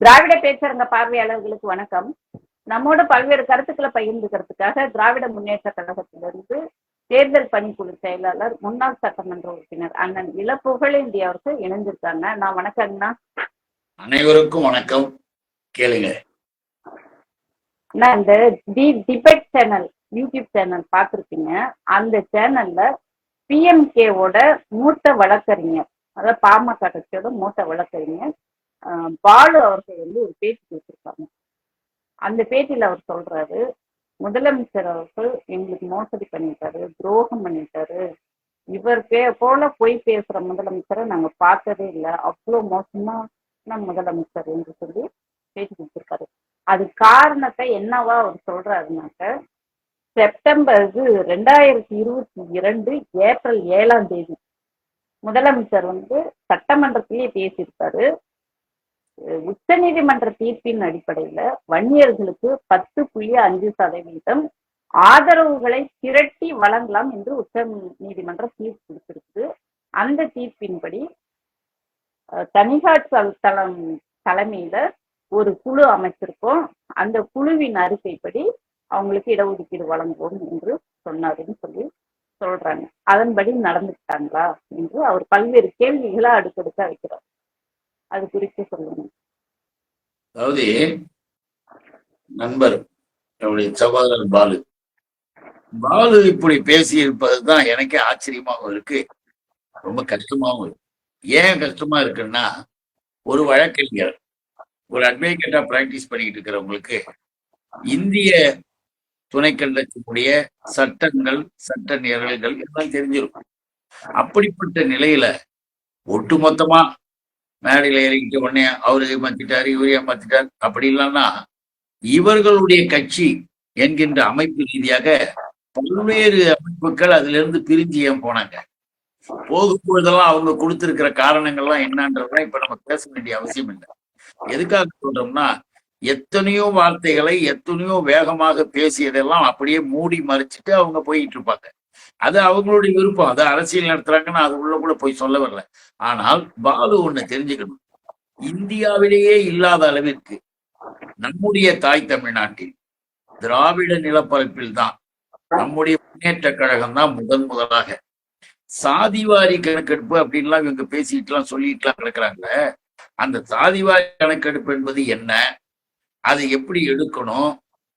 திராவிட பேச்சரங்க பார்வையாளர்களுக்கு வணக்கம். நம்மோட பல்வேறு கருத்துக்களை பகிர்ந்துக்கிறதுக்காக திராவிட முன்னேற்ற கழகத்திலிருந்து தேர்தல் பணிக்குழு செயலாளர் முன்னாள் சட்டமன்ற உறுப்பினர் அண்ணன் இளப்புகழேந்தி அவர்கள் இணைஞ்சிருக்காங்க நான் வணக்கங்கண்ணா அனைவருக்கும் வணக்கம். கேளுங்க. நான் இந்த டி டிபேட் சேனல் யூடியூப் சேனல் பார்த்துருப்பீங்க. அந்த சேனல்ல பிஎம்கேவோட மூத்த வழக்கறிஞர் அதாவது பாமக கட்சியோட மூத்த வழக்கறிஞர் பாலு அவர்கள் வந்து ஒரு பேட்டி கொடுத்துருக்காங்க. அந்த பேட்டியில அவர் சொல்றாரு முதலமைச்சர் அவர்கள் எங்களுக்கு மோசடி பண்ணிட்டாரு துரோகம் பண்ணிட்டாரு. இவர் பே போல போய் பேசுற முதலமைச்சரை நாங்க பார்த்ததே இல்லை. அவ்வளோ மோசமான முதலமைச்சர் என்று சொல்லி பேட்டி கொடுத்துருக்காரு. அது காரணத்தை என்னவா அவர் சொல்றாருனாக்க செப்டம்பர் இது ரெண்டாயிரத்தி இருபத்தி இரண்டு ஏப்ரல் ஏழாம் தேதி முதலமைச்சர் வந்து சட்டமன்றத்திலேயே பேசியிருக்காரு உச்ச நீதிமன்ற தீர்ப்பின் அடிப்படையில வன்னியர்களுக்கு பத்து புள்ளி அஞ்சு சதவீதம் ஆதரவுகளை திரட்டி வழங்கலாம் என்று உச்ச நீதிமன்ற தீர்ப்பு கொடுத்திருக்கு அந்த தீர்ப்பின்படி தனிகார் தனிகா தளம் தலைமையில ஒரு குழு அமைச்சிருக்கோம். அந்த குழுவின் அறிக்கைப்படி அவங்களுக்கு இடஒதுக்கீடு வழங்குவோம் என்று சொன்னாருன்னு சொல்லி சொல்றாங்க. அதன்படி நடந்துக்கிட்டாங்களா என்று அவர் பல்வேறு கேள்விகளை அடுக்கடுக்க வைக்கிறார். அது குறித்து சொல்லுங்க. அதாவது நண்பர் என்னுடைய சகோதரர் பாலு. பாலு இப்படி பேசி இருப்பதுதான் எனக்கே ஆச்சரியமாகவும் இருக்கு. ரொம்ப கஷ்டமாகவும் இருக்கு. ஏன் கஷ்டமா இருக்குன்னா ஒரு வழக்கறிஞர் ஒரு அட்வொகேட்டா பிராக்டிஸ் பண்ணிட்டு இருக்கிறவங்களுக்கு இந்திய துணைக்கண்டத்தினுடைய சட்டங்கள் சட்ட நிரல்கள் எல்லாம் தெரிஞ்சிருக்கும். அப்படிப்பட்ட நிலையில ஒட்டுமொத்தமா மேடையில இறங்கிட்ட உடனே அவரு ஏமாத்திட்டாரு இவரு ஏமாத்திட்டார் அப்படி இல்லைன்னா இவர்களுடைய கட்சி என்கின்ற அமைப்பு ரீதியாக பல்வேறு அமைப்புகள் அதுல இருந்து பிரிஞ்சு ஏன் போனாங்க? போகும்பொழுதெல்லாம் அவங்க கொடுத்திருக்கிற காரணங்கள்லாம் என்னன்றதுதான் இப்ப நம்ம பேச வேண்டிய அவசியம் இல்லை. எதுக்காக சொல்றோம்னா எத்தனையோ வார்த்தைகளை எத்தனையோ வேகமாக பேசியதெல்லாம் அப்படியே மூடி மறைச்சிட்டு அவங்க போயிட்டு இருப்பாங்க. அது அவங்களுடைய விருப்பம். அது அரசியல் நடத்துறாங்கன்னு அது உள்ள கூட போய் சொல்ல வரல. ஆனால் பாலு ஒண்ணு தெரிஞ்சுக்கணும். இந்தியாவிலேயே இல்லாத அளவிற்கு நம்முடைய தாய் தமிழ்நாட்டில் திராவிட நிலப்பரப்பில் தான் நம்முடைய முன்னேற்ற கழகம் தான் முதன் முதலாக. சாதிவாரி கணக்கெடுப்பு அப்படின்லாம் இவங்க பேசிட்டுலாம் சொல்லிட்டுலாம் கிடக்குறாங்க. அந்த சாதிவாரி கணக்கெடுப்பு என்பது என்ன? அதை எப்படி எடுக்கணும்?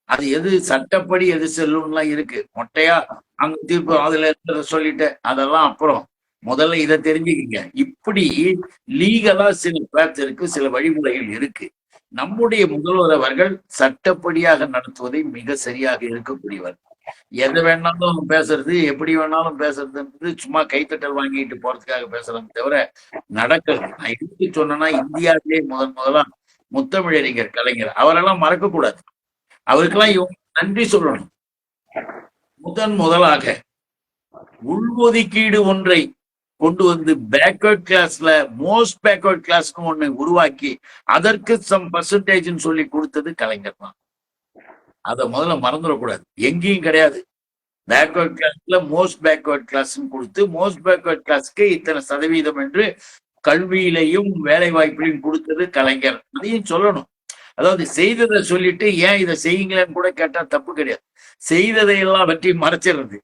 அது எது சட்டப்படி எது செல்லும்லாம் இருக்கு. மொட்டையா அங்க தீர்ப்பு அதுல சொல்லிட்டேன் அதெல்லாம் அப்புறம் முதல்ல இதை தெரிஞ்சுக்கிங்க. இப்படி லீகலா சில பேர்த்திற்கு இருக்கு சில வழிமுறைகள் இருக்கு. நம்முடைய முதல்வர் அவர்கள் சட்டப்படியாக நடத்துவதை மிக சரியாக இருக்கக்கூடியவர் எதை வேணாலும் பேசுறது எப்படி வேணாலும் பேசுறதுன்றது சும்மா கைத்தட்டல் வாங்கிட்டு போறதுக்காக பேசுறதை தவிர நடக்கிறது. நான் எதுக்கு சொன்னேன்னா இந்தியாவிலே முதன் முதலா முத்தமிழறிஞர் கலைஞர் அவரெல்லாம் மறக்க கூடாது அவருக்கெல்லாம் இவங்க நன்றி சொல்லணும். முதன் முதலாக உள்ஒதுக்கீடு ஒன்றை கொண்டு வந்து பேக்வர்ட் கிளாஸ்ல மோஸ்ட் பேக்வர்ட் கிளாஸ்னு ஒண்ணு உருவாக்கி அதற்கு சம் பர்சன்டேஜ்னு சொல்லி கொடுத்தது கலைஞர் தான். அதை முதல்ல மறந்துடக்கூடாது. எங்கேயும் கிடையாது. பேக்வர்ட் கிளாஸ்ல மோஸ்ட் பேக்வர்ட் கிளாஸ்னு கொடுத்து மோஸ்ட் பேக்வர்ட் கிளாஸ்க்கு இத்தனை சதவீதம் என்று கல்வியிலையும் வேலை வாய்ப்பிலையும் கொடுத்தது கலைஞர். அதையும் சொல்லணும். அதாவது செய்ததை சொல்லிட்டு ஏன் இதை செய்யுங்களேன்னு கூட கேட்டா தப்பு கிடையாது. செய்ததை எல்லாம் பற்றி மறைச்சிடுறது.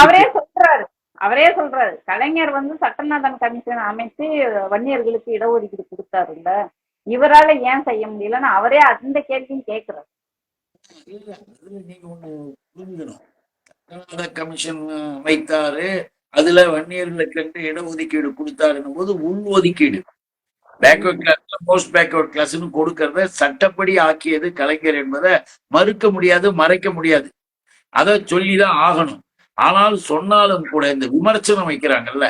அவரே சொல்றாரு. அவரே சொல்றாரு. கலைஞர் வந்து சட்டநாதன் கமிஷன் அமைச்சு வன்னியர்களுக்கு இடஒதுக்கீடு கொடுத்தாருல்ல. இவரால ஏன் செய்ய முடியலன்னு அவரே அந்த கேள்வியும் கேட்கிறாரு நீங்க ஒண்ணு புரிஞ்சுக்கணும். சட்டநாத கமிஷன் வைத்தாரு அதுல வன்னியர்களுக்கு இடஒதுக்கீடு கொடுத்தாருன்னும் போது உள் ஒதுக்கீடு பேக்வர்ட் கிளாஸ்ல மோஸ்ட் பேக்வர்ட் கிளாஸ்னு கொடுக்கறத சட்டப்படி ஆக்கியது கலைஞர் என்பதை மறுக்க முடியாது மறைக்க முடியாது. அதை சொல்லிதான் ஆகணும். ஆனால் சொன்னாலும் கூட இந்த விமர்சனம் வைக்கிறாங்கல்ல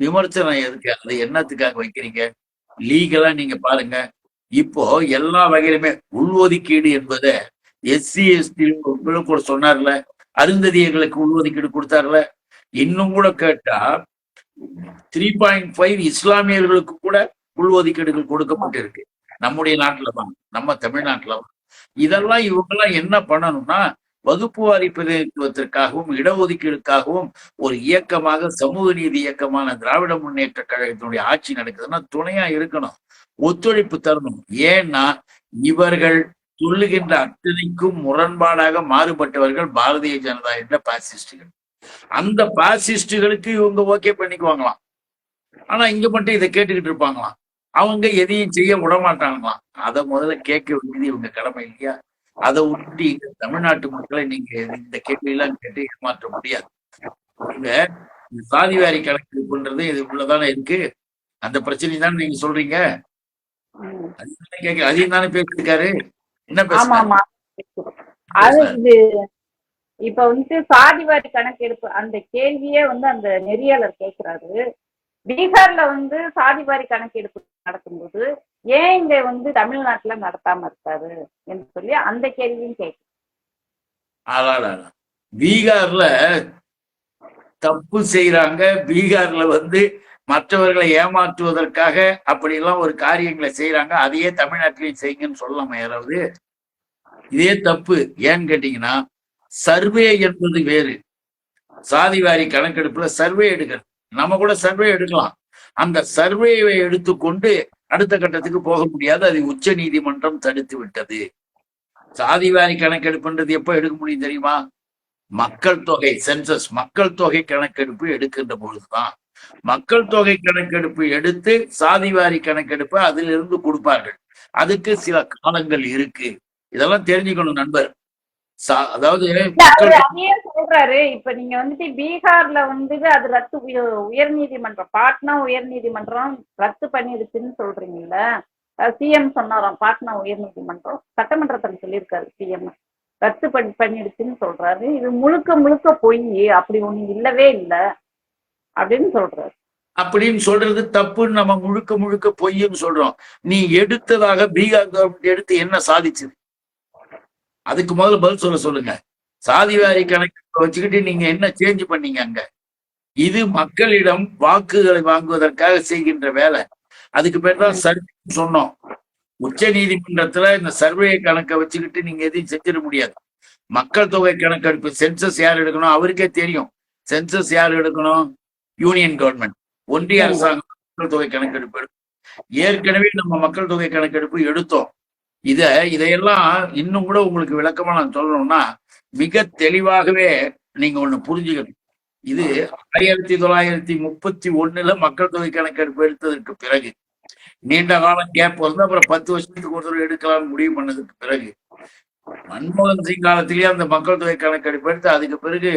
விமர்சனம் எதுக்கு? அது என்னத்துக்காக வைக்கிறீங்க? லீகலா நீங்க பாருங்க. இப்போ எல்லா வகையிலுமே உள்ஒதுக்கீடு என்பதை எஸ்சி எஸ்டி கூட சொன்னார்ல அருந்ததியர்களுக்கு உள்ஒதுக்கீடு கொடுத்தார்ல. இன்னும் கூட கேட்டா த்ரீ பாயிண்ட் ஃபைவ் இஸ்லாமியர்களுக்கு கூட உள்ஒதுக்கீடுகள் கொடுக்கப்பட்டிருக்கு. நம்முடைய நாட்டுல தான் நம்ம தமிழ்நாட்டுல தான் இதெல்லாம் இவங்கெல்லாம் என்ன பண்ணணும்னா வகுப்பு வாரி பிரதிநிதித்துவத்திற்காகவும் இடஒதுக்கீடுக்காகவும் ஒரு இயக்கமாக சமூக நீதி இயக்கமான திராவிட முன்னேற்ற கழகத்தினுடைய ஆட்சி நடக்குதுன்னா துணையா இருக்கணும். ஒத்துழைப்பு தரணும். ஏன்னா இவர்கள் சொல்லுகின்ற அத்தனைக்கும் முரண்பாடாக மாறுபட்டவர்கள் பாரதிய ஜனதா என்ற பாசிஸ்டுகள் அந்த பாசிஸ்டுகளுக்கு இவங்க ஓகே பண்ணிக்குவாங்களாம். ஆனா இங்க மட்டும் இதை கேட்டுக்கிட்டு இருப்பாங்களாம். அவங்க எதையும் செய்ய விட மாட்டாங்களாம் அதை முதல்ல கேட்க வேண்டியது இவங்க கடமை இல்லையா? அதை இங்க தமிழ்நாட்டு மக்களை நீங்க இந்த கேள்வி எல்லாம் கேட்டு ஏமாற்ற முடியாது. சாதி வாரி கணக்கெடுப்புன்றது இது உள்ளதானே இருக்கு? அந்த பிரச்சனை தானே நீங்க சொல்றீங்க? அதையும் தானே பேசியிருக்காரு? என்ன இது இப்ப வந்து சாதிவாரி கணக்கெடுப்பு அந்த கேள்வியே வந்து அந்த நெறியாளர் கேட்கிறாரு பீகார்ல வந்து சாதிவாரி கணக்கெடுப்பு நடத்தும்போது ஏன் இங்க வந்து தமிழ்நாட்டுல நடத்தாம இருக்காரு? என்று சொல்லி அந்த கேள்வியும் கேட்கும் ஆளாடா பீகார்ல தப்பு செய்யறாங்க பீகார்ல வந்து மற்றவர்களை ஏமாற்றுவதற்காக அப்படியெல்லாம் ஒரு காரியங்களை செய்யறாங்க அதையே தமிழ்நாட்டிலையும் செய்யுங்கன்னு சொல்லலாமா யாராவது. இதே தப்பு. ஏன்னு கேட்டீங்கன்னா சர்வே என்பது வேறு. சாதிவாரி கணக்கெடுப்புல சர்வே எடுக்கிறது நம்ம கூட சர்வே எடுக்கலாம். அந்த சர்வேவை எடுத்துக்கொண்டு அடுத்த கட்டத்துக்கு போக முடியாது. அதை உச்ச நீதிமன்றம் தடுத்து விட்டது. சாதிவாரி கணக்கெடுப்புன்றது எப்ப எடுக்க முடியும் தெரியுமா? மக்கள் தொகை சென்சஸ் மக்கள் தொகை கணக்கெடுப்பு எடுக்கின்ற பொழுதுதான். மக்கள் தொகை கணக்கெடுப்பு எடுத்து சாதிவாரி கணக்கெடுப்பு அதிலிருந்து கொடுப்பார்கள். அதுக்கு சில காலங்கள் இருக்கு. இதெல்லாம் தெரிஞ்சுக்கணும் நண்பர். அதாவது சொல்றாரு. இப்ப நீங்க வந்துட்டு பீகார்ல வந்து அது ரத்து உயர் நீதிமன்றம் பாட்னா உயர் நீதிமன்றம் ரத்து பண்ணிடுச்சுன்னு சொல்றீங்கல்ல. சிஎம் சொன்னாராம் பாட்னா உயர் நீதிமன்றம். சட்டமன்றத்தில் சொல்லியிருக்காரு சிஎம் ரத்து பண்ணி பண்ணிடுச்சுன்னு சொல்றாரு. இது முழுக்க முழுக்க பொய் அப்படி ஒண்ணு இல்லவே இல்லை அப்படின்னு சொல்றாரு. அப்படின்னு சொல்றது தப்புன்னு நம்ம முழுக்க முழுக்க பொய்ன்னு சொல்றோம். நீ எடுத்ததாக பீகார் கவர்மெண்ட் எடுத்து என்ன சாதிச்சது? அதுக்கு முதல்ல பதில் சொல்ல சொல்லுங்க. சாதிவாரி கணக்கு வச்சுக்கிட்டு நீங்க என்ன சேஞ்ச் பண்ணீங்க அங்க? இது மக்களிடம் வாக்குகளை வாங்குவதற்காக செய்கின்ற வேலை. அதுக்கு பேர் தான் சர்வே சொன்னோம். உச்ச நீதிமன்றத்துல இந்த சர்வே கணக்கை வச்சுக்கிட்டு நீங்க எதையும் செஞ்சிட முடியாது. மக்கள் தொகை கணக்கெடுப்பு சென்சஸ் யார் எடுக்கணும்? அவருக்கே தெரியும். சென்சஸ் யார் எடுக்கணும்? யூனியன் கவர்மெண்ட் ஒன்றிய அரசாங்கம் மக்கள் தொகை கணக்கெடுப்பு எடுக்கும். ஏற்கனவே நம்ம மக்கள் தொகை கணக்கெடுப்பு எடுத்தோம். இத இதையெல்லாம் இன்னும் கூட உங்களுக்கு விளக்கமா நான் சொல்லணும்னா மிக தெளிவாகவே நீங்க ஒண்ணு புரிஞ்சுக்கணும். இது ஆயிரத்தி தொள்ளாயிரத்தி முப்பத்தி ஒண்ணுல மக்கள் தொகை கணக்கெடுப்பு எடுத்ததற்கு பிறகு நீண்ட காலம் கேப் வந்து அப்புறம் பத்து வருஷத்துக்கு ஒரு தடவை எடுக்கலாம்னு முடிவு பண்ணதுக்கு பிறகு மன்மோகன் சிங் காலத்திலேயே அந்த மக்கள் தொகை கணக்கெடுப்பு எடுத்து அதுக்கு பிறகு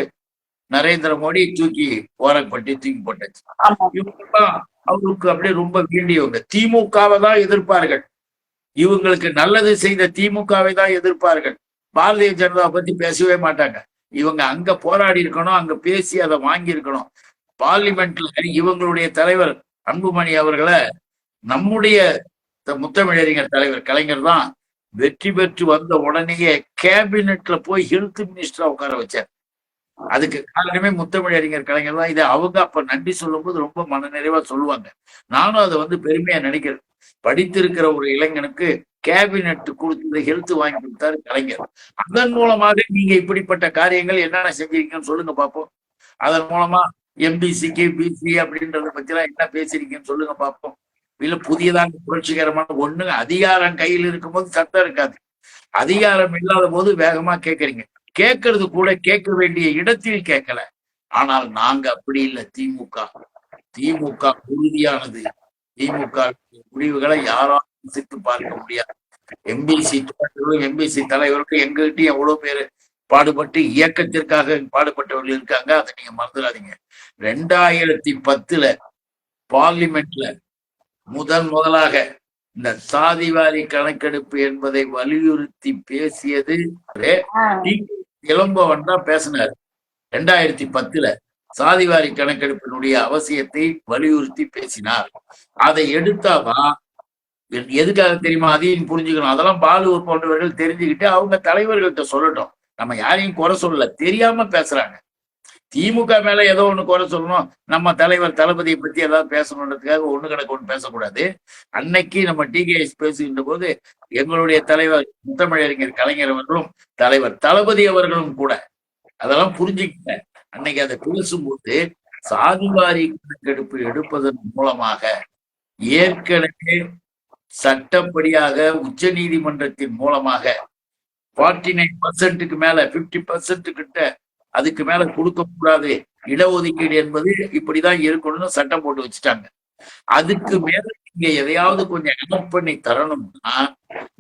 நரேந்திர மோடி தூக்கி ஓரப்பட்டு தூக்கி போட்டாச்சு. அவருக்கு அப்படியே ரொம்ப வேண்டியவங்க திமுகவை தான் எதிர்ப்பார்கள். இவங்களுக்கு நல்லது செய்த திமுகவை தான் எதிர்ப்பார்கள். பாரதிய ஜனதா பத்தி பேசவே மாட்டாங்க. இவங்க அங்க போராடி இருக்கணும் அங்க பேசி அதை வாங்கி இருக்கணும் பார்லிமெண்ட்ல இவங்களுடைய தலைவர் அன்புமணி அவர்களை நம்முடைய த- முத்தமிழறிஞர் தலைவர் கலைஞர் தான் வெற்றி பெற்று வந்த உடனேயே கேபினெட்ல போய் ஹெல்த் மினிஸ்டரா உட்கார வச்சார். அதுக்கு காரணமே முத்தமிழறிஞர் கலைஞர் தான். இதை அவங்க அப்ப நன்றி சொல்லும்போது ரொம்ப மனநிறைவா சொல்லுவாங்க. நானும் அதை வந்து பெருமையா நினைக்கிறேன். படித்திருக்கிற ஒரு இளைஞனுக்கு கேபினெட் கொடுத்து ஹெல்த் வாங்கி கொடுத்தாரு கலைஞர். அதன் மூலமாக நீங்க இப்படிப்பட்ட காரியங்கள் என்னென்ன செஞ்சிருக்கீங்கன்னு சொல்லுங்க பார்ப்போம் அதன் மூலமா எம்பிசிக்கு பிசி அப்படின்றத பத்தி எல்லாம் என்ன பேசிருக்கீங்கன்னு சொல்லுங்க பார்ப்போம் இல்ல புதியதாக புரட்சிகரமான ஒண்ணு அதிகாரம் கையில் இருக்கும்போது சத்தம் இருக்காது. அதிகாரம் இல்லாத போது வேகமா கேட்கறீங்க கேட்கறது கூட கேட்க வேண்டிய இடத்தில் கேட்கல ஆனால் நாங்க அப்படி இல்லை. திமுக. திமுக உறுதியானது. திமுக முடிவுகளை யாராலும் சித்து பார்க்க முடியாது. எம்பிசி தோழர்களும் எம்பிசி தலைவர்களும் எங்ககிட்டயும் எவ்வளவு பேர் பாடுபட்டு இயக்கத்திற்காக பாடுபட்டவர்கள் இருக்காங்க அதை நீங்க மறந்துடாதீங்க. ரெண்டாயிரத்தி பத்துல பார்லிமெண்ட்ல முதன் முதலாக இந்த சாதிவாரி கணக்கெடுப்பு என்பதை வலியுறுத்தி பேசியது இளம்பவன் தான் பேசினார். ரெண்டாயிரத்தி பத்துல சாதிவாரி கணக்கெடுப்பினுடைய அவசியத்தை வலியுறுத்தி பேசினார். அதை எடுத்தாதான் எதுக்காக தெரியுமா? அதையும் புரிஞ்சுக்கணும். அதெல்லாம் பாலூர் போன்றவர்கள் தெரிஞ்சுக்கிட்டு அவங்க தலைவர்கள்ட்ட சொல்லட்டும். நம்ம யாரையும் குறை சொல்லல. தெரியாம பேசுறாங்க. திமுக மேல ஏதோ ஒண்ணு குறை சொல்லணும். நம்ம தலைவர் தளபதியை பத்தி ஏதாவது பேசணுன்றதுக்காக ஒண்ணு கணக்கு ஒண்ணு பேசக்கூடாது. அன்னைக்கு நம்ம டிகேஎஸ் பேசுகின்ற போது எங்களுடைய தலைவர் முத்தமிழறிஞர் கலைஞர் அவர்களும் தலைவர் தளபதி அவர்களும் கூட அதெல்லாம் புரிஞ்சுக்கிட்ட அன்னைக்கு அதை பேசும்போது சாதிவாரி கணக்கெடுப்பு எடுப்பதன் மூலமாக ஏற்கனவே சட்டப்படியாக உச்ச நீதிமன்றத்தின் மூலமாக ஃபார்ட்டி நைன் பர்சன்ட்டுக்கு மேல பிப்டி பர்சன்ட் கிட்ட அதுக்கு மேல கொடுக்க கூடாது இடஒதுக்கீடு என்பது இப்படிதான் இருக்கணும்னு சட்டம் போட்டு வச்சுட்டாங்க. அதுக்கு மேல நீங்க எதையாவது கொஞ்சம் அனௌட் பண்ணி தரணும்னா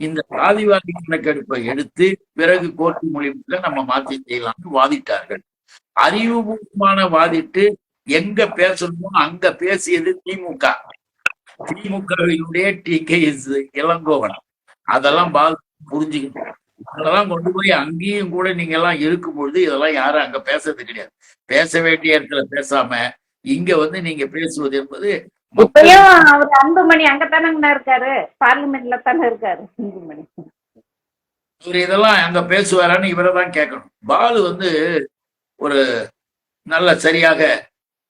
இந்த சாதிவாதி கணக்கெடுப்பை எடுத்து பிறகு கோர்ட்டு மூலியமாக நம்ம மாற்றி செய்யலாம்னு வாதிட்டார்கள். அறிவுபூர்வமான வாதிட்டு எங்க பேசணுமோ அங்க பேசியது திமுக. திமுகவினுடைய டி கே எஸ் இளங்கோவன். அதெல்லாம் பால் புரிஞ்சுக்கணும். அதெல்லாம் கொண்டு போய் அங்கேயும் கூட நீங்க எல்லாம் இருக்கும் பொழுது இதெல்லாம் யாரும் அங்க பேசுறது கிடையாது. பேச வேண்டிய இடத்துல பேசாம இங்க வந்து நீங்க பேசுவது என்பது இப்பயும் அவர் அன்புமணி அங்கதானங்கண்ணா இருக்காரு. பார்லிமெண்ட்ல தானே இருக்காரு. அன்புமணி. இவர் இதெல்லாம் அங்க பேசுவாரான்னு இவரை தான் கேட்கணும். பாலு வந்து ஒரு நல்ல சரியாக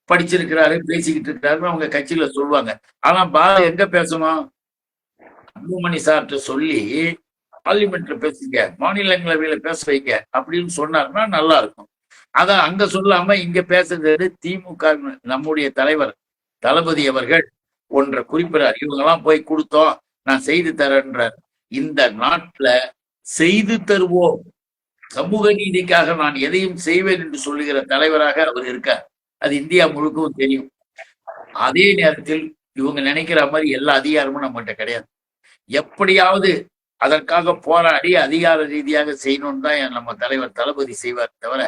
படிச்சிருக்கிறாரு பேசிக்கிட்டு இருக்கிறாருன்னு அவங்க கட்சியில சொல்லுவாங்க. ஆனா பாலு எங்க பேசணும்? அன்புமணி சார்கிட்ட சொல்லி பார்லிமெண்ட்ல பேசுங்க மாநிலங்களவையில பேச வைங்க அப்படின்னு சொன்னாருன்னா நல்லா இருக்கும் அதான் அங்க சொல்லாம இங்க பேசுறது திமுக நம்முடைய தலைவர் தளபதி அவர்கள் ஒன்றை குறிப்பிடார் இவங்கெல்லாம் போய் கொடுத்தோம் நான் செய்து தரேன்றார். இந்த நாட்டுல செய்து தருவோம். சமூக நீதிக்காக நான் எதையும் செய்வேன் என்று சொல்லுகிற தலைவராக அவர் இருக்கார். அது இந்தியா முழுக்கவும் தெரியும். அதே நேரத்தில் இவங்க நினைக்கிற மாதிரி எல்லா அதிகாரமும் நம்மகிட்ட கிடையாது. எப்படியாவது அதற்காக போராடி அதிகார ரீதியாக செய்யணும்னு தான் நம்ம தலைவர் தளபதி செய்வார் தவிர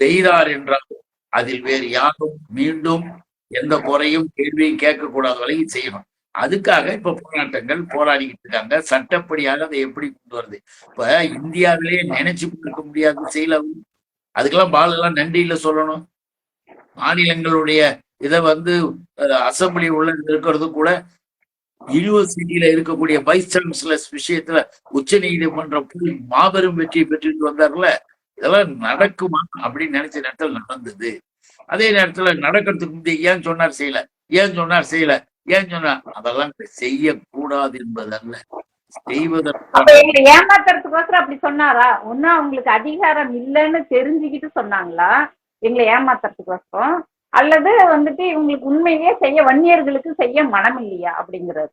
செய்தார் என்றால் அதில் வேறு யாரும் மீண்டும் எந்த குறையும் கேள்வியும் கேட்கக்கூடாத வரைக்கும் செய்யணும். அதுக்காக இப்ப போராட்டங்கள் போராடிக்கிட்டு இருக்காங்க. சட்டப்படியாக அதை எப்படி கொண்டு வருது? இப்ப இந்தியாவிலேயே நினைச்சு பார்க்க முடியாது செய்யல அதுக்கெல்லாம் பாலெல்லாம் நன்றியில சொல்லணும். மாநிலங்களுடைய இதை வந்து அசம்பிளி உள்ள இருக்கிறது கூட யூனிவர்சிட்டியில இருக்கக்கூடிய வைஸ் சான்சலர்ஸ் விஷயத்துல உச்ச நீதிமன்றம் போய் மாபெரும் வெற்றி பெற்றுட்டு வந்தார்ல இதெல்லாம் நடக்குமா அப்படின்னு நினைச்ச நேரத்தில் நடந்தது. அதே நேரத்துல நடக்கிறதுக்கு முந்தைய ஏன் சொன்னார் செய்யல? ஏன் சொன்னார் செய்யல? ஏன் சொன்னார் அதெல்லாம் செய்யக்கூடாது என்பதல்ல. ஏமாத்துறதுக்கோசரம் அப்படி சொன்னாரா? ஒண்ணு அவங்களுக்கு அதிகாரம் இல்லைன்னு தெரிஞ்சுக்கிட்டு சொன்னாங்களா? எங்களை ஏமாத்துறதுக்கோசரம்? அல்லது வந்துட்டு இவங்களுக்கு உண்மையிலேயே செய்ய வன்னியர்களுக்கு செய்ய மனம் இல்லையா அப்படிங்கிறது?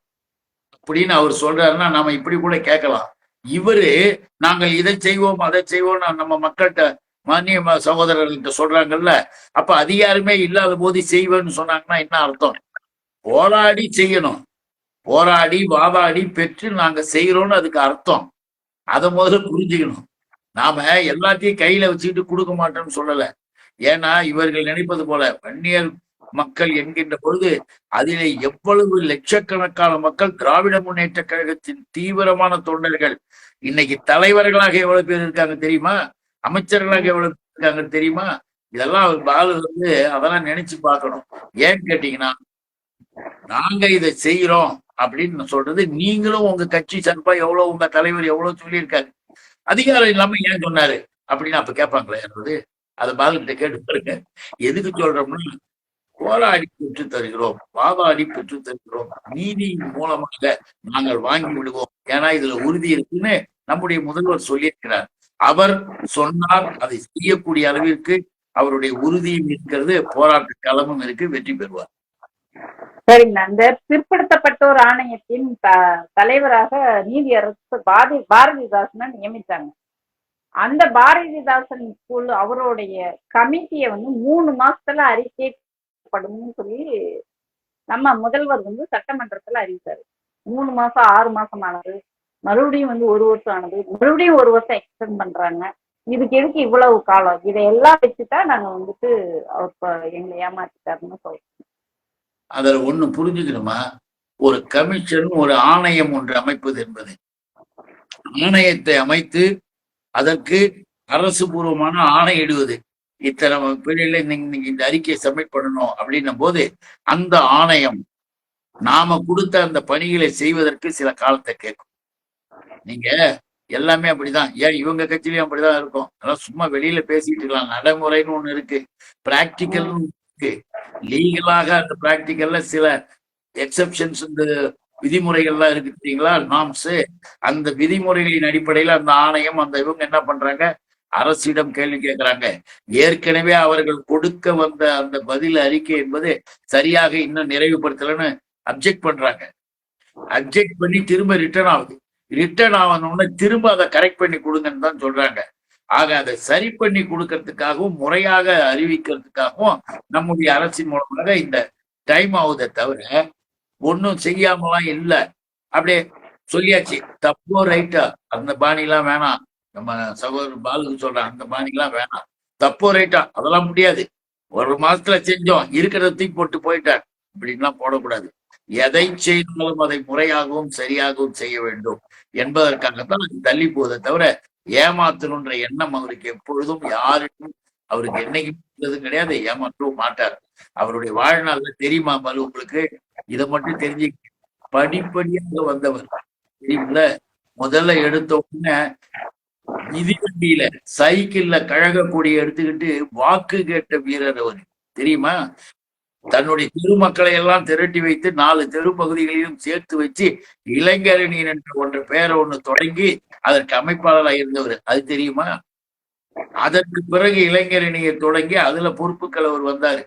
அப்படின்னு அவர் சொல்றாருன்னா நாம இப்படி கூட கேட்கலாம். இவரு நாங்கள் இதை செய்வோம் அதை செய்வோம் நம்ம மக்கள்கிட்ட மானிய சகோதரர்கள்ட்ட சொல்றாங்கல்ல. அப்ப அதிகாரமே இல்லாத போது செய்வேன்னு சொன்னாங்கன்னா என்ன அர்த்தம்? போராடி செய்யணும். போராடி வாதாடி பெற்று நாங்க செய்யறோம்னு அதுக்கு அர்த்தம். அதை முதல்ல புரிஞ்சுக்கணும். நாம எல்லாத்தையும் கையில வச்சுக்கிட்டு கொடுக்க மாட்டோம்னு சொல்லல. ஏன்னா இவர்கள் நினைப்பது போல வன்னியர் மக்கள் என்கின்ற பொழுது அதிலே எவ்வளவு லட்சக்கணக்கான மக்கள் திராவிட முன்னேற்ற கழகத்தின் தீவிரமான தொண்டர்கள். இன்னைக்கு தலைவர்களாக எவ்வளவு பேர் இருக்காங்க தெரியுமா? அமைச்சர்களாக எவ்வளவு பேர் இருக்காங்க தெரியுமா? இதெல்லாம் அவர் பாலு வந்து அதெல்லாம் நினைச்சு பார்க்கணும். ஏன்னு கேட்டீங்கன்னா நாங்க இதை செய்யறோம் அப்படின்னு சொல்றது நீங்களும் உங்க கட்சி சார்பா எவ்வளவு உங்க தலைவர் எவ்வளவு சொல்லியிருக்காரு? அதிகாரம் இல்லாம ஏன் சொன்னாரு? அப்படின்னு அப்ப கேட்பாங்களே என்பது அதை பாலுகிட்ட கேட்டு பாருங்க. எதுக்கு சொல்றோம்னா போராடி பெற்று தருகிறோம் வாதாடி பெற்று தருகிறோம். நீதியின் மூலமாக நாங்கள் வாங்கி விடுவோம். ஏன்னா இதுல உறுதி இருக்குன்னு நம்முடைய முதல்வர் சொல்லியிருக்கிறார். அவர் சொன்னார் அதை செய்யக்கூடிய அளவிற்கு அவருடைய உறுதியும் இருக்கிறது போராட்ட களமும் இருக்கு வெற்றி பெறுவார். சரிங்க இந்த பிற்படுத்தப்பட்டோர் ஆணையத்தின் த- தலைவராக நீதியரசு பாரதி பாரதிதாசனை நியமித்தாங்க. அந்த பாரதிதாசன் குழு அவருடைய கமிட்டியை வந்து மூணு மாசத்துல அறிக்கைப்படும்னு சொல்லி நம்ம முதல்வர் வந்து சட்டமன்றத்துல அறிவித்தாரு மூணு மாசம் ஆறு மாசம் ஆனது. மறுபடியும் வந்து ஒரு வருஷம் ஆனது. மறுபடியும் ஒரு வருஷம் எக்ஸ்டெண்ட் பண்றாங்க. இதுக்கு எதுக்கு இவ்வளவு காலம்? இதையெல்லாம் வச்சுட்டா நாங்க வந்துட்டு அவர் எங்களை ஏமாத்திட்டாருன்னு சொல்றோம். அதுல ஒண்ணு புரிஞ்சுக்கணுமா? ஒரு கமிஷன் ஒரு ஆணையம் ஒன்று அமைப்பது என்பது. ஆணையத்தை அமைத்து அதற்கு அரசு பூர்வமான ஆணையிடுவது இத்தனை பிள்ளைகளை நீங்க நீங்க இந்த அறிக்கையை சப்மிட் பண்ணணும் அப்படின்னும் போது அந்த ஆணையம் நாம கொடுத்த அந்த பணிகளை செய்வதற்கு சில காலத்தை கேட்கும். நீங்க எல்லாமே அப்படிதான். ஏன் இவங்க கட்சியிலயும் அப்படிதான் இருக்கும்? அதெல்லாம் சும்மா வெளியில பேசிட்டு இருக்கலாம். நடைமுறைன்னு ஒண்ணு இருக்கு. பிராக்டிக்கல்னு லீகலாக அந்த பிராக்டிக்கல்ல சில எக்ஸப்ஷன்ஸ் இந்த விதிமுறைகள்லாம் இருக்கு தெரியுங்களா? நாம்ஸ் அந்த விதிமுறைகளின் அடிப்படையில அந்த ஆணையம் அந்த இவங்க என்ன பண்றாங்க? அரசிடம் கேள்வி கேட்கிறாங்க. ஏற்கனவே அவர்கள் கொடுக்க வந்த அந்த பதில் அறிக்கை என்பது சரியாக இன்னும் நிறைவுபடுத்தலைன்னு அப்ஜெக்ட் பண்றாங்க. அப்ஜெக்ட் பண்ணி திரும்ப ரிட்டர்ன் ஆகுது. ரிட்டர்ன் ஆகணும்னு திரும்ப அதை கரெக்ட் பண்ணி கொடுங்கன்னு தான் சொல்றாங்க. ஆக அதை சரி பண்ணி கொடுக்கறதுக்காகவும் முறையாக அறிவிக்கிறதுக்காகவும் நம்முடைய அரசின் மூலமாக இந்த டைம் ஆகுதே தவிர ஒன்றும் செய்யாமலாம் இல்லை. அப்படியே சொல்லியாச்சு தப்போ ரைட்டா அந்த பாணிலாம் வேணாம். நம்ம சகோதரர் பாலுக்கு சொல்ற அந்த பாணிலாம் வேணாம். தப்போ ரைட்டா அதெல்லாம் முடியாது. ஒரு மாசத்துல செஞ்சோம். இருக்கிறத தூக்கி போட்டு போயிட்டார். அப்படின்லாம் போடக்கூடாது. எதை செய்தாலும் அதை முறையாகவும் சரியாகவும் செய்ய வேண்டும். என்பதற்காகத்தான் அது தள்ளி போவதை தவிர ஏமாத்தணுன்ற எண்ணம் அவருக்கு எப்பொழுதும் யாருக்கும் அவருக்கு என்னைக்கு கிடையாது. ஏமாற்றவும் மாட்டார். அவருடைய வாழ்நாள்ல தெரியுமா பாலு உங்களுக்கு? இதை மட்டும் தெரிஞ்சு படிப்படியாக வந்தவர். தெரியுமில்ல முதல்ல எடுத்த உடனே மிதிவண்டியில சைக்கிள்ல கழக கொடியை எடுத்துக்கிட்டு வாக்கு கேட்ட வீரர் அவர். தெரியுமா? தன்னுடைய தெருமக்களை எல்லாம் திரட்டி வைத்து நாலு தெருப்பகுதிகளிலும் சேர்த்து வச்சு இளைஞரணியன் என்ற ஒன்று பெயரை ஒண்ணு தொடங்கி அதற்கு அமைப்பாளராக இருந்தவர். அது தெரியுமா? அதற்கு பிறகு இளைஞரணியை தொடங்கி அதுல பொறுப்புகள் அவர் வந்தாரு.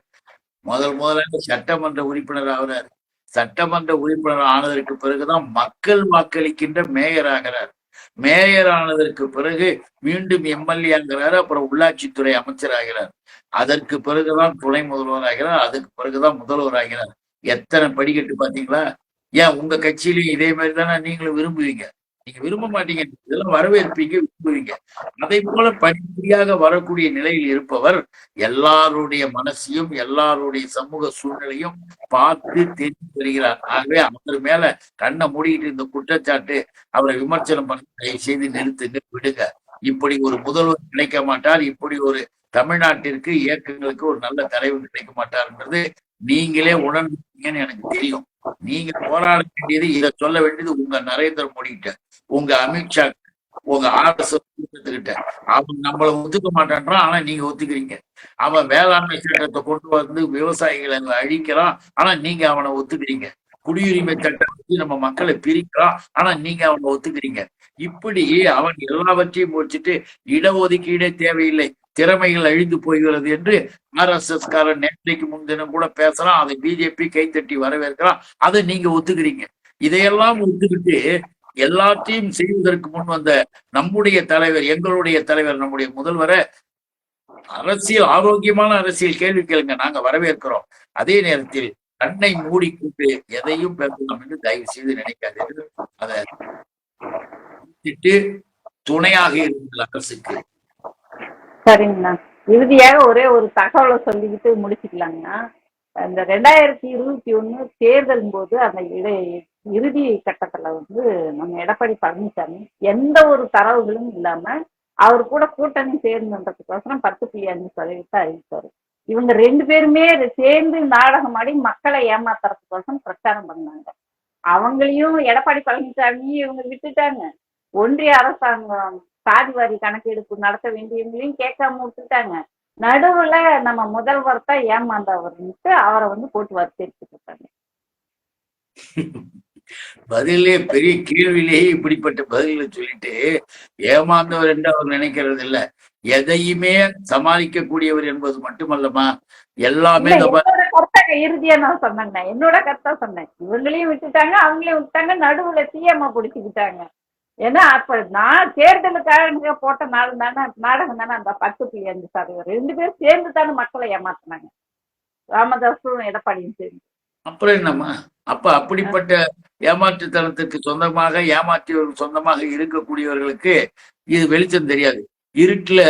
முதல் முதலாக சட்டமன்ற உறுப்பினர் ஆகிறார் சட்டமன்ற உறுப்பினர் ஆனதற்கு பிறகுதான் மக்கள் வாக்களிக்கின்ற மேயர் ஆகிறார் மேயர் ஆனதற்கு பிறகு மீண்டும் எம்எல்ஏ ஆகிறார் அப்புறம் உள்ளாட்சித்துறை அமைச்சர் ஆகிறார். அதற்கு பிறகுதான் துணை முதல்வர் ஆகிறார் அதுக்கு பிறகுதான் முதல்வர் ஆகிறார். எத்தனை படிக்கட்டு பாத்தீங்களா ஏன் உங்க கட்சியிலயும் இதே மாதிரி தானே நீங்களும் விரும்புவீங்க? நீங்க விரும்ப மாட்டீங்க. இதெல்லாம் வரவேற்பீங்க விரும்புவீங்க. அதை போல படிப்படியாக வரக்கூடிய நிலையில் இருப்பவர் எல்லாருடைய மனசையும் எல்லாருடைய சமூக சூழ்நிலையும் பார்த்து தெரிந்து வருகிறார் ஆகவே அவர் மேல கண்ணை மூடிட்டு இந்த குற்றச்சாட்டு அவரை விமர்சனம் பண்ண செய்து நிறுத்துங்க விடுங்க. இப்படி ஒரு முதல்வர் கிடைக்க மாட்டார். இப்படி ஒரு தமிழ்நாட்டிற்கு இயக்கங்களுக்கு ஒரு நல்ல தலைவர் கிடைக்க மாட்டார்ன்றது நீங்களே உணர்ந்தீங்கன்னு எனக்கு தெரியும். நீங்க போராட வேண்டியது இதை சொல்ல வேண்டியது உங்க நரேந்திர மோடி கிட்ட உங்க அமித்ஷா உங்க ஆர்எஸ் கிட்ட அவன் நம்மள ஒத்துக்க மாட்டான்றான் ஆனா நீங்க ஒத்துக்கிறீங்க. அவன் வேளாண்மை சட்டத்தை கொண்டு வந்து விவசாயிகளை அழிக்கிறான் ஆனா நீங்க அவனை ஒத்துக்கிறீங்க. குடியுரிமை சட்டம் வந்து நம்ம மக்களை பிரிக்கிறான் ஆனா நீங்க அவனை ஒத்துக்கிறீங்க. இப்படி அவன் எல்லாவற்றையும் வச்சுட்டு இடஒதுக்கீடே தேவையில்லை திறமைகள் அழிந்து போகிறது என்று ஆர் எஸ் எஸ் காரன் நேற்றைக்கு முன்தினம் கூட பேசலாம் அதை பிஜேபி கைத்தட்டி வரவேற்கிறான் அதை நீங்க ஒத்துக்கிறீங்க. இதையெல்லாம் ஒத்துக்கிட்டு எல்லாத்தையும் செய்வதற்கு முன் வந்த நம்முடைய தலைவர் எங்களுடைய தலைவர் நம்முடைய முதல்வரை அரசியல் ஆரோக்கியமான அரசியல் கேள்வி கேளுங்க நாங்க வரவேற்கிறோம். அதே நேரத்தில் கண்ணை மூடிக்கொண்டு எதையும் பேசலாம் என்று தயவு செய்து நினைக்காதீர்கள். அதை துணையாக இருந்தது அரசுக்கு. சரிங்கண்ணா இறுதியாக ஒரே ஒரு தகவலை சொல்லிக்கிட்டு முடிச்சுக்கலாங்கண்ணா இந்த ரெண்டாயிரத்தி இருபத்தி ஒண்ணு தேர்தல் போது அந்த இடை இறுதி கட்டத்துல வந்து நம்ம எடப்பாடி பழனிசாமி எந்த ஒரு தரவுகளும் இல்லாம அவர் கூட கூட்டணி சேர்ந்துன்றதுக்கோசரம் பத்து புள்ளி அஞ்சு சதவீதத்தை அறிவித்தாரு. இவங்க ரெண்டு பேருமே சேர்ந்து நாடகம் ஆடி மக்களை ஏமாத்துறதுக்கோசரம் பிரச்சாரம் பண்ணாங்க. அவங்களையும் எடப்பாடி பழனிசாமியும் இவங்க விட்டுட்டாங்க. ஒன்றிய அரசாங்கம் சாதிவாரி கணக்கெடுப்பு நடத்த வேண்டியவங்களையும் கேட்காம விட்டுட்டாங்க. நடுவுல நம்ம முதல்வர் தான் ஏமாந்தவர்ன்ட்டு அவரை வந்து போட்டு வரிசைட்டு இருக்காங்க. பதிலே பெரிய கேள்வியிலேயே இப்படிப்பட்ட பதில சொல்லிட்டு ஏமாந்தவர் என்று அவர் நினைக்கிறது இல்ல. எதையுமே சமாளிக்க கூடியவர் என்பது மட்டுமல்லமா எல்லாமே இறுதியா நான் சொன்னேங்க. என்னோட கருத்தா சொன்னேன். இவங்களையும் விட்டுட்டாங்க அவங்களையும் விட்டாங்க நடுவுல சிஎம்ஐ பிடிச்சிக்கிட்டாங்க. ஏன்னா அப்ப நான் தேர்தலுக்காக போட்ட நாடு தானே நாடகம் தானே அந்த பத்து புள்ளி அஞ்சு சதவீதம். ரெண்டு பேரும் சேர்ந்து தானே மக்களை ஏமாத்தினாங்க. ராமதாஸும் எடப்பாடியும் சேர்ந்து. அப்புறம் என்னம்மா? அப்ப அப்படிப்பட்ட ஏமாற்றுத்தனத்துக்கு சொந்தமாக ஏமாற்றியவர்கள் சொந்தமாக இருக்கக்கூடியவர்களுக்கு இது வெளிச்சம் தெரியாது. இருட்டுல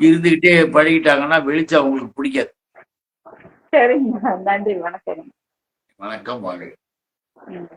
இருந்துகிட்டே பழகிட்டாங்கன்னா வெளிச்சம் அவங்களுக்கு பிடிக்காது. சரிங்க. நன்றி. வணக்கம். வணக்கம் வாழ்க. ம்.